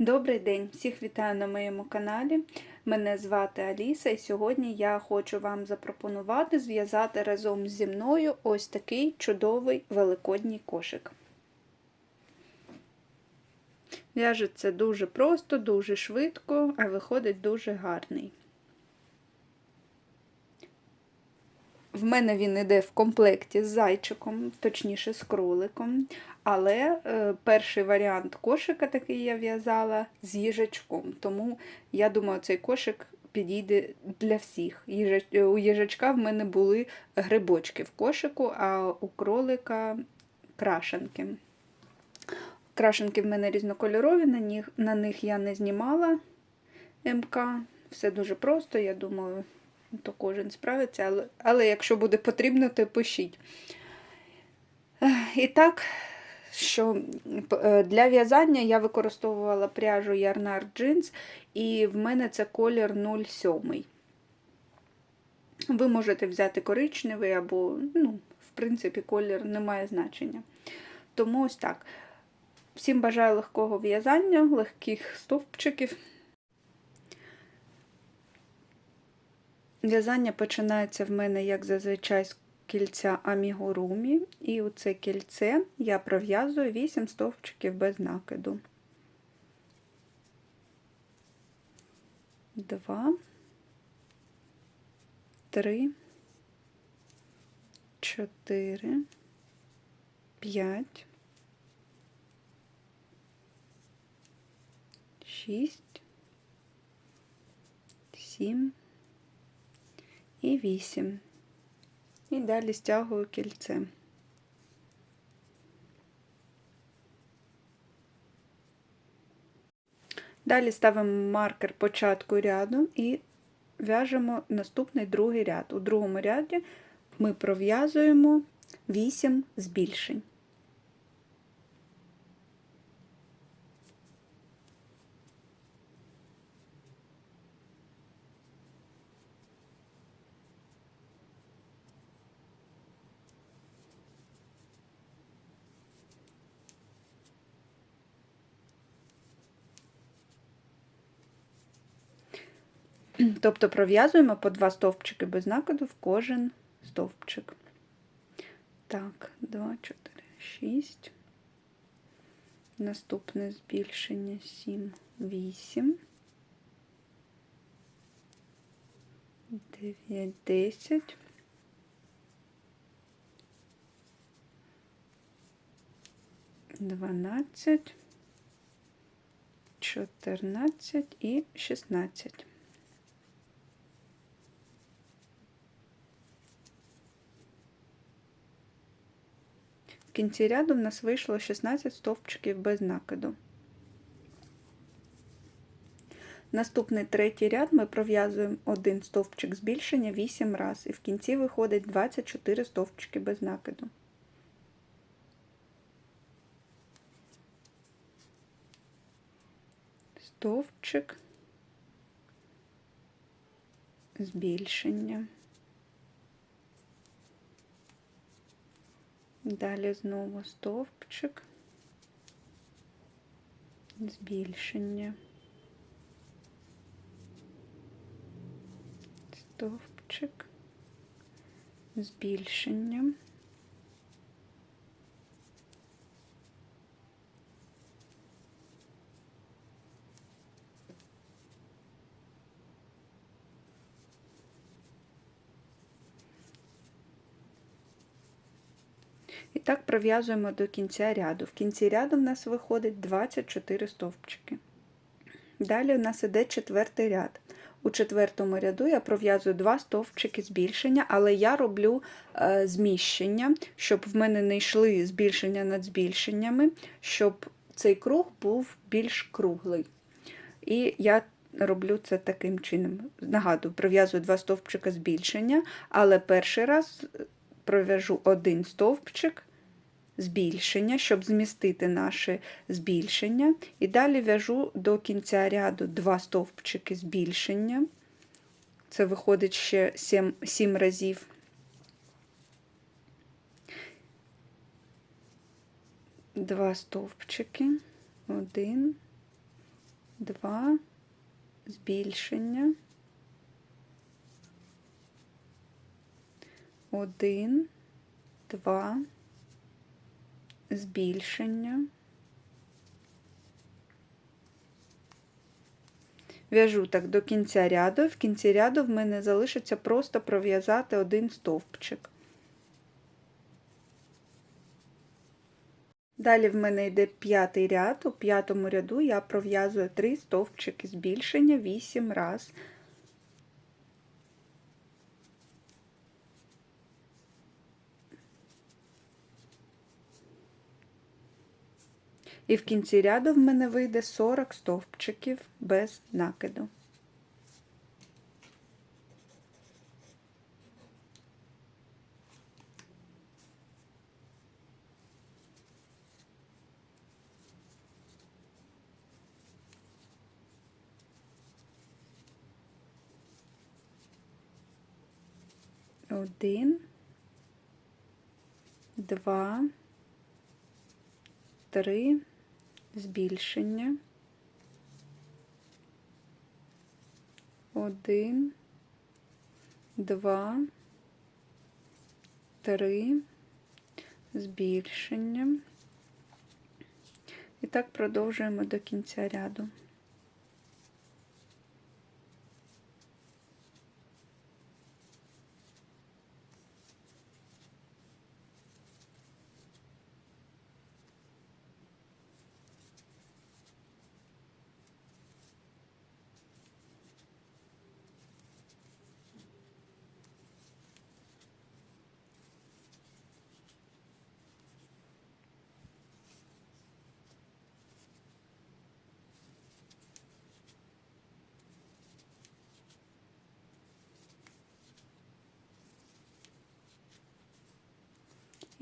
Добрий день! Всіх вітаю на моєму каналі. Мене звати Аліса, і сьогодні я хочу вам запропонувати зв'язати разом зі мною ось такий чудовий великодній кошик. В'яжеться дуже просто, дуже швидко, а виходить дуже гарний. В мене він іде в комплекті з зайчиком, точніше з кроликом. Але е, перший варіант кошика такий я в'язала з їжачком. Тому я думаю, цей кошик підійде для всіх. Їжач... У їжачка в мене були грибочки в кошику, а у кролика крашенки. Крашенки в мене різнокольорові, на них, на них я не знімала МК. Все дуже просто, я думаю то кожен справиться, але, але якщо буде потрібно, то пишіть. І так, що е, для в'язання я використовувала пряжу Yarnard Jeans, і в мене це колір 07. Ви можете взяти коричневий або, ну, в принципі, колір не має значення. Тому ось так. Всім бажаю легкого в'язання, легких стовпчиків. В'язання починається в мене, як зазвичай, з кільця амігурумі, і у це кільце я пров'язую 8 стовпчиків без накиду. Два, три, чотири, п'ять, шість, сім і 8. І далі стягую кільце. Далі ставимо маркер початку ряду і в'яжемо наступний другий ряд. У другому ряді ми пров'язуємо 8 збільшень. Тобто пров'язуємо по два стовпчики без накиду в кожен стовпчик. Так, 2, 4, 6. Наступне збільшення 7, 8. 9, 10. Дванадцять, чотирнадцять і шістнадцять. Кінці ряду в нас вийшло 16 стовпчиків без накиду. Наступний третій ряд ми пров'язуємо один стовпчик збільшення 8 разів, і в кінці виходить 24 стовпчики без накиду. Стовпчик, збільшення. Далі знову стовпчик, збільшення, стовпчик, збільшення. І так пров'язуємо до кінця ряду. В кінці ряду в нас виходить 24 стовпчики. Далі у нас іде четвертий ряд. У четвертому ряду я пров'язую два стовпчики збільшення, але я роблю е, зміщення, щоб в мене не йшли збільшення над збільшеннями, щоб цей круг був більш круглий. І я роблю це таким чином. Нагадую, пров'язую два стовпчика збільшення, але перший раз пров'яжу один стовпчик збільшення, щоб змістити наше збільшення. І далі в'яжу до кінця ряду два стовпчики збільшення. Це виходить ще 7, 7 разів. Два стовпчики, один, два, збільшення, один, два, збільшення. В'яжу так до кінця ряду, в кінці ряду в мене залишиться просто пров'язати один стовпчик. Далі в мене йде п'ятий ряд. У п'ятому ряду я пров'язую 3 стовпчики збільшення 8 раз. І в кінці ряду в мене вийде 40 стовпчиків без накиду. Один, два, три, збільшення. Один, два, три, збільшення. І так продовжуємо до кінця ряду.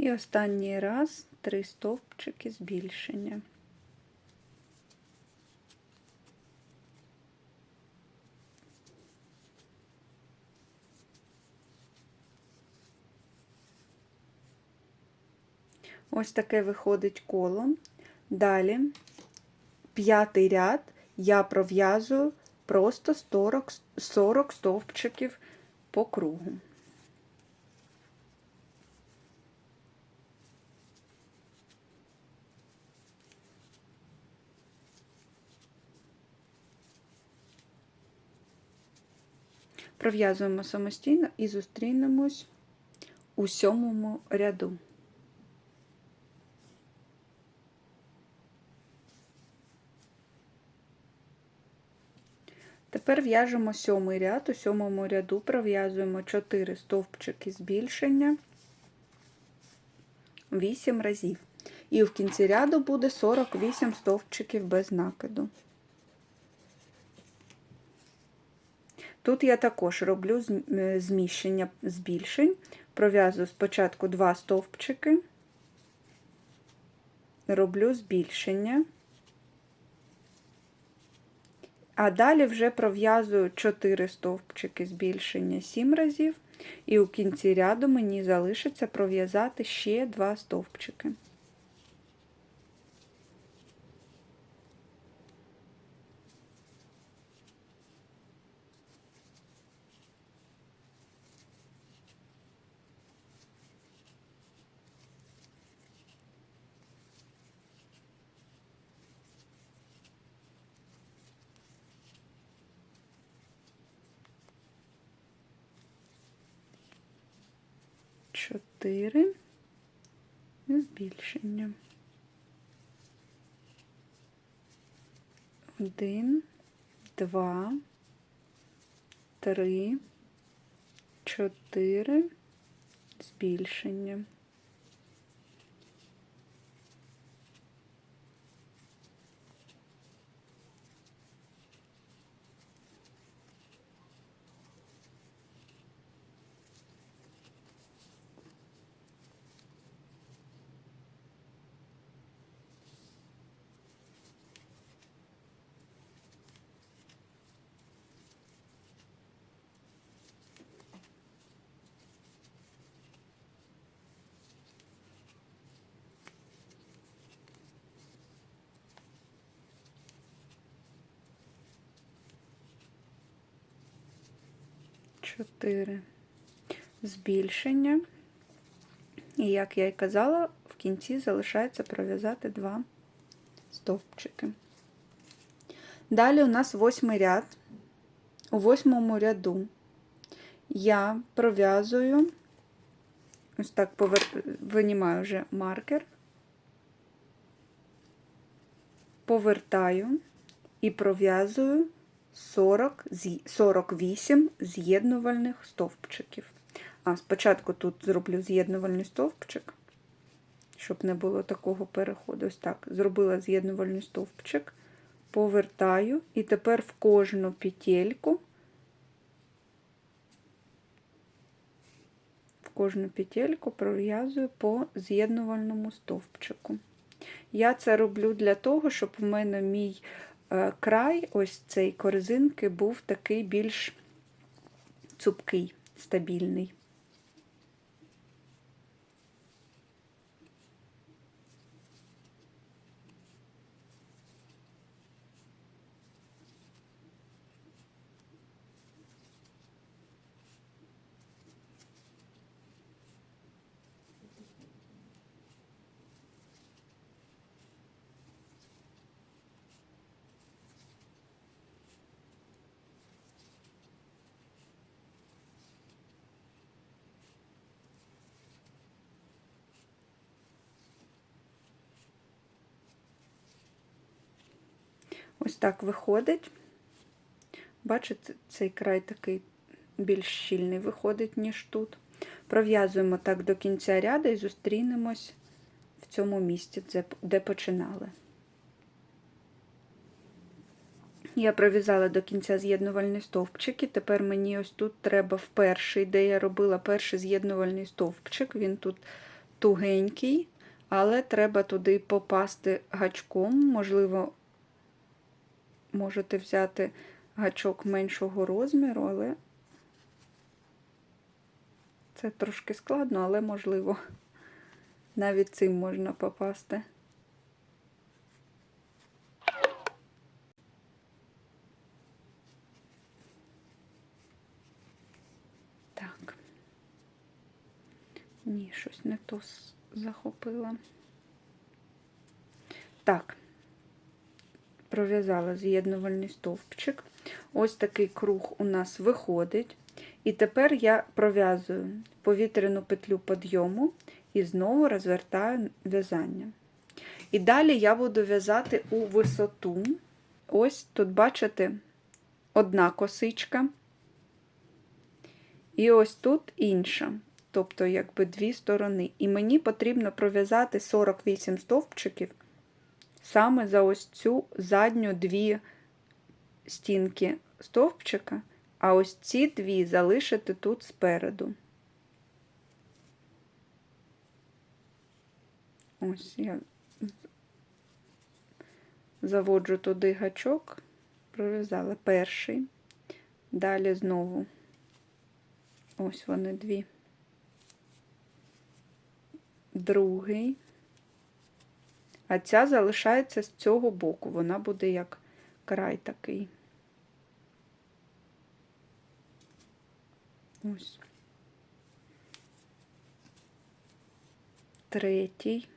І останній раз три стовпчики збільшення. Ось таке виходить коло. Далі п'ятий ряд я пров'язую просто 40, 40 стовпчиків по кругу. Пров'язуємо самостійно і зустрінемось у сьомому ряду. Тепер в'яжемо сьомий ряд. У сьомому ряду пров'язуємо 4 стовпчики збільшення 8 разів. І в кінці ряду буде 48 стовпчиків без накиду. Тут я також роблю е, зміщення збільшень, пров'язую спочатку 2 стовпчики, роблю збільшення, а далі вже пров'язую 4 стовпчики збільшення 7 разів, і у кінці ряду мені залишиться пров'язати ще 2 стовпчики. Чотири збільшення. Один, два, три, чотири збільшення. 4 збільшення. І, як я й казала, в кінці залишається пров'язати два стовпчики. Далі у нас восьмий ряд. У восьмому ряду я пров'язую, ось так повер... винімаю вже маркер, повертаю і пров'язую 40, 48 з'єднувальних стовпчиків. А спочатку тут зроблю з'єднувальний стовпчик, щоб не було такого переходу. Ось так. Зробила з'єднувальний стовпчик, повертаю, і тепер в кожну петельку, в кожну петельку пров'язую по з'єднувальному стовпчику. Я це роблю для того, щоб в мене мій край, ось цей корзинки, був такий більш цупкий, стабільний. Ось так виходить. Бачите, цей край такий більш щільний виходить, ніж тут. Пров'язуємо так до кінця ряду і зустрінемось в цьому місці, де починали. Я пров'язала до кінця з'єднувальні стовпчики. Тепер мені ось тут треба в перший, де я робила перший з'єднувальний стовпчик. Він тут тугенький, але треба туди попасти гачком, можливо, можете взяти гачок меншого розміру, але це трошки складно, але можливо. Навіть цим можна попасти. Так. Ні, щось не то захопила. Так пров'язала з'єднувальний стовпчик. Ось такий круг у нас виходить. І тепер я пров'язую повітряну петлю підйому і знову розвертаю в'язання. І далі я буду в'язати у висоту. Ось тут, бачите, одна косичка. І ось тут інша. Тобто, якби дві сторони. І мені потрібно пров'язати 48 стовпчиків саме за ось цю задню дві стінки стовпчика, а ось ці дві залишити тут спереду. Ось я заводжу туди гачок, пров'язала перший, далі знову ось вони дві, другий. А ця залишається з цього боку, вона буде як край такий. Ось. Третій.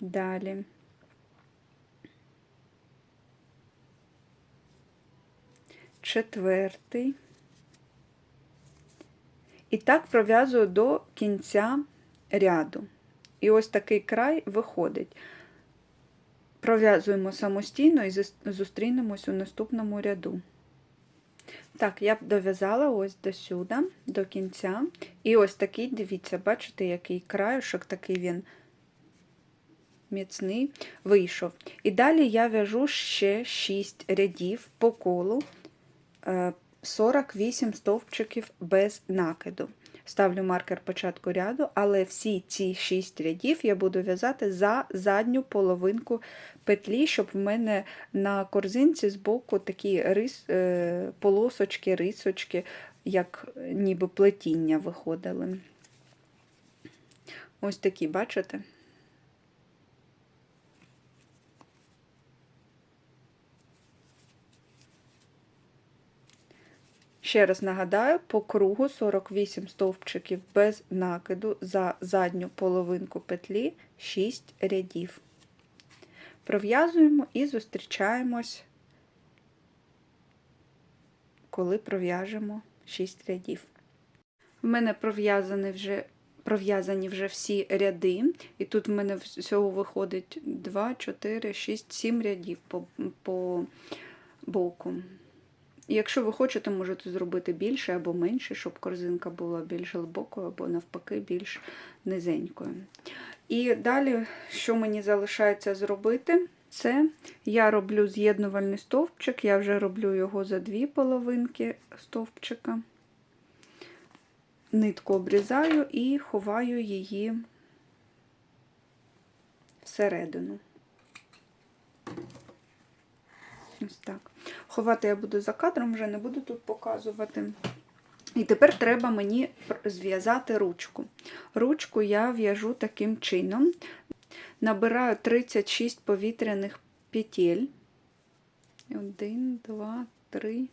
Далі. Четвертий. І так пров'язую до кінця ряду. І ось такий край виходить. Пров'язуємо самостійно і зустрінемось у наступному ряду. Так, я б дов'язала ось до сюди, до кінця. І ось такий, дивіться, бачите, який краюшок, такий він міцний, вийшов. І далі я в'яжу ще 6 рядів по колу 48 е, стовпчиків без накиду ставлю маркер початку ряду, але всі ці 6 рядів я буду в'язати за задню половинку петлі, щоб в мене на корзинці збоку такі рис, е, полосочки, рисочки, як ніби плетіння виходили. Ось такі, бачите? Ще раз нагадаю, по кругу 48 стовпчиків без накиду за задню половинку петлі 6 рядів. Пров'язуємо і зустрічаємось, коли пров'яжемо 6 рядів. В мене пров'язані вже, пров'язані вже всі ряди, і тут в мене всього виходить 2, 4, 6, 7 рядів по, по боку. І Якщо ви хочете, можете зробити більше або менше, щоб корзинка була більш глибокою, або навпаки, більш низенькою. І далі, що мені залишається зробити, це я роблю з'єднувальний стовпчик, я вже роблю його за дві половинки стовпчика. Нитку обрізаю і ховаю її всередину. Ось так. Ховати я буду за кадром, вже не буду тут показувати. І тепер треба мені зв'язати ручку. Ручку я в'яжу таким чином. Набираю 36 повітряних петель. Один, два, три.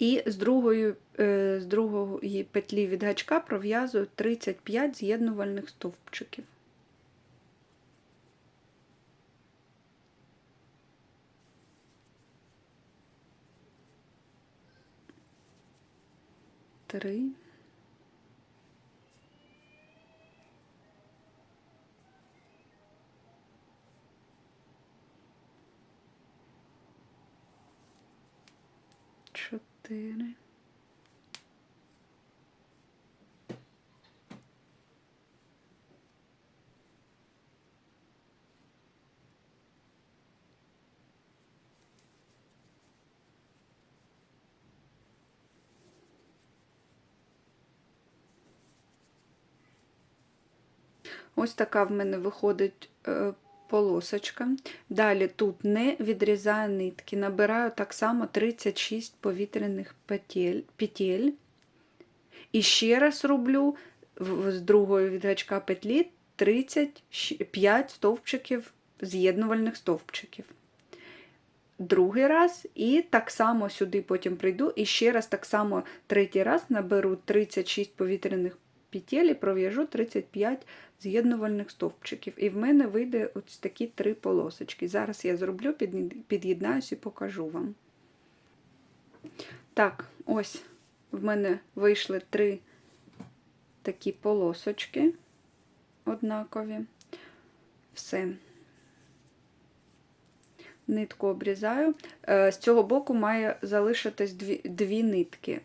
І з другої, е, з другої петлі від гачка пров'язую 35 з'єднувальних стовпчиків. Три. Чотири. Ось така в мене виходить е, полосочка. Далі тут не відрізаю нитки, набираю так само 36 повітряних петель. І ще раз роблю з другої від гачка петлі 35 стовпчиків, з'єднувальних стовпчиків. Другий раз, і так само сюди потім прийду, і ще раз так само третій раз наберу 36 повітряних петель і пров'яжу 35 з'єднувальних стовпчиків. І в мене вийде ось такі три полосочки. Зараз я зроблю, під'єднаюсь і покажу вам. Так, ось в мене вийшли три такі полосочки однакові. Все. Нитку обрізаю. З цього боку має залишитись дві, дві нитки.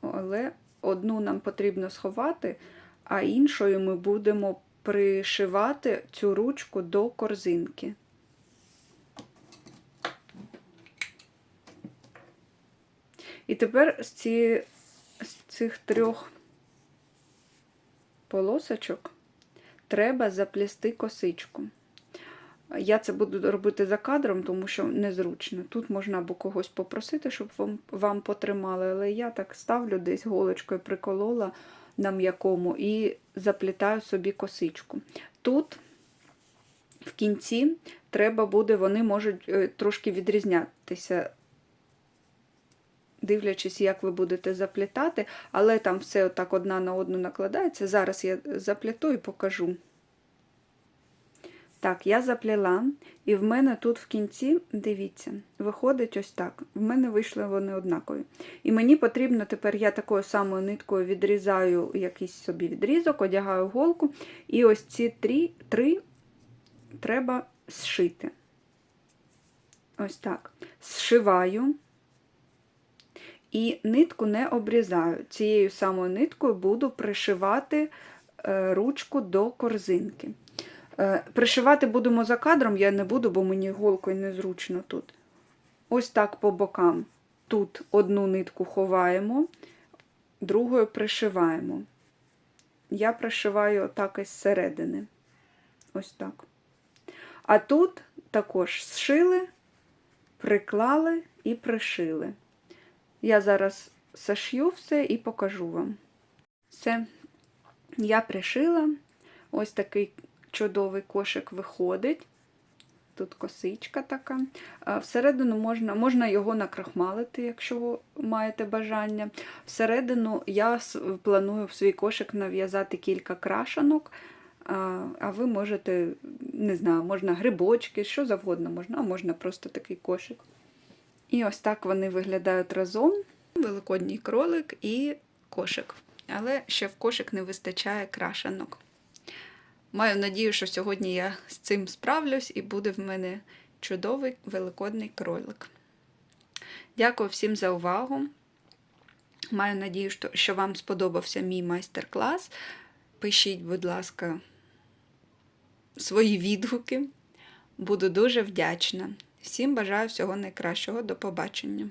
Але одну нам потрібно сховати, а іншою ми будемо пришивати цю ручку до корзинки. І тепер з, ці, з цих трьох полосочок треба заплести косичку. Я це буду робити за кадром, тому що незручно. Тут можна або когось попросити, щоб вам вам потримали, але я так ставлю десь голочкою приколола на м'якому і заплітаю собі косичку. Тут в кінці треба буде, вони можуть е, трошки відрізнятися, дивлячись, як ви будете заплітати, але там все отак одна на одну накладається. Зараз я запліту і покажу. Так, я запліла, і в мене тут в кінці, дивіться, виходить ось так. В мене вийшли вони однакові. І мені потрібно тепер я такою самою ниткою відрізаю якийсь собі відрізок, одягаю голку, і ось ці три, три треба зшити. Ось так. Зшиваю. І нитку не обрізаю. Цією самою ниткою буду пришивати е, ручку до корзинки. Е, пришивати будемо за кадром, я не буду, бо мені голкою незручно тут. Ось так по бокам тут одну нитку ховаємо, другою пришиваємо. Я пришиваю отак із середини. Ось так. А тут також зшили, приклали і пришили. Я зараз зашью все і покажу вам. Все, я пришила. Ось такий чудовий кошик виходить. Тут косичка така. Всередину можна можна його накрахмалити, якщо маєте бажання. Всередину я планую в свій кошик нав'язати кілька крашанок, а ви можете, не знаю, можна грибочки, що завгодно можна, а можна просто такий кошик. І ось так вони виглядають разом. Великодній кролик і кошик. Але ще в кошик не вистачає крашанок. Маю надію, що сьогодні я з цим справлюсь і буде в мене чудовий великодний кролик. Дякую всім за увагу. Маю надію, що- вам сподобався мій майстер-клас. Пишіть, будь ласка, свої відгуки. Буду дуже вдячна. Всім бажаю всього найкращого. До побачення.